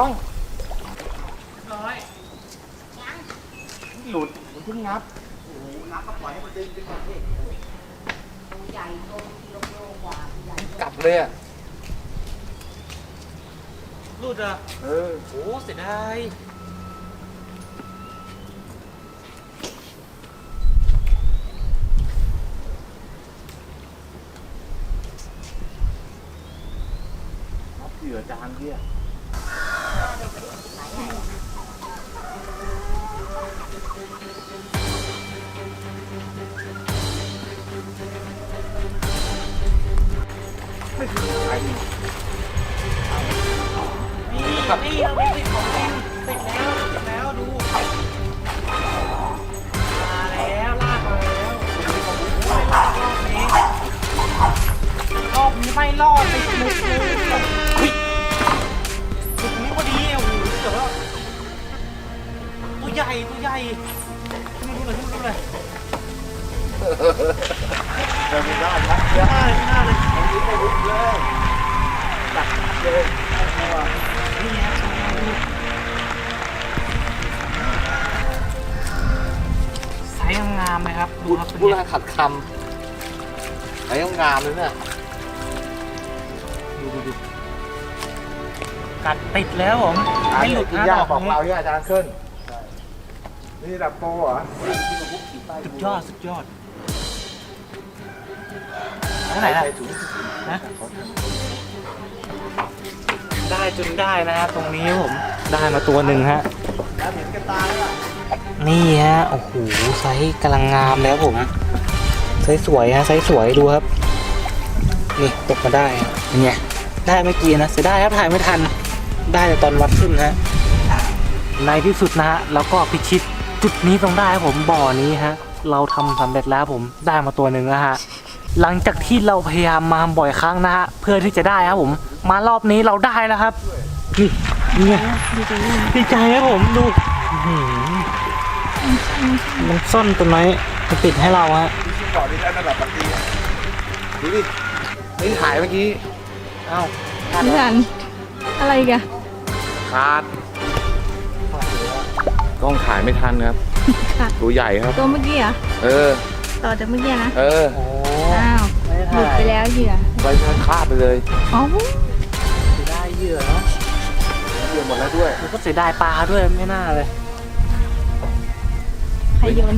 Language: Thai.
กล้องร้อยหลุดมันเพิ่งงับนับก็ปล่อยให้มันดึงดึงก่อนพี่ตัวใหญ่ตัวกิโลโลกว่าใหญ่กลับเลยอะรูดเหรอะเออโอ้เสียดายรับเหยื่อจานเที่ย ไม่ถึงใครนี่นี่เราไม่ติดของจริงติดแล้วติดแล้วดูมาแล้วลากมาแล้วไม่รอดรอบนี้รอบนี้ไม่รอดติดมุกเลย ตัวใหญ่ขึ้นมาดูหน่อยขึ้นมาดูหน่อยเดินไม่ได้ครับหน้าเลยหน้าเลยอันนี้ไม่ลุกเลยจับเลยนี่ฮะไซส์งามไหมครับดูครับพูดตัวให้เนี้ยขัดคำไอ้ต้องามเลยเนี่ยดูดูดูกัดติดแล้วผมไม่หลุดนะดอกบอกเราที่ยอาจารย์ขึ้น นี่ดับโปรเหรอสุดยอดสุดยอดเท่าไหร่ล่ะถุงนะได้จนได้นะฮะตรงนี้ผมได้มาตัวหนึ่งฮะแล้วเห็นกันตาแล้วนี่ฮะโอ้โหไซส์กำลังงามแล้วผมไซส์สวยฮะไซส์สวยดูครับ นี่ตกมาได้เป็นไงได้เมื่อกี้นะเสียดายครับถ่ายไม่ทันได้แต่ตอนวัดขึ้นฮะในที่สุดนะฮะแล้วก็พิชิต จุดนี้ต้องได้ครับผมบ่อนี้ฮะ เราทำสำเร็จแล้วผมได้มาตัวหนึ่งแล้วฮะหลังจากที่เราพยายามมาบ่อยครั้งนะฮะเพื่อที่จะได้ครับผม มารอบนี้เราได้แล้วครับนี่นี่ไงดีใจครับผมดูอื้อหือมันซ่อนต้นไม้มาติดให้เราฮะก่อนที่ได้ระดับปกติดูดินี่ถ่ายเมื่อกี้เอ้าไม่ทันอะไรกันขาด กล้องถ่ายไม่ทันครับ ค่ะ ตัวใหญ่ครับ ตัวเมื่อกี้เหรอะเออ ต่อจากเมื่อกี้นะ เออโอ้อ้าวไม่หลุดถ่ายไปแล้วเหยื่อไปคาดไปเลยอ๋อเสียดายเหยื่อเนาะเหยื่อหมดแล้วด้วย แล้วก็เสียดายปลาด้วยไม่น่าเลย ใครโยน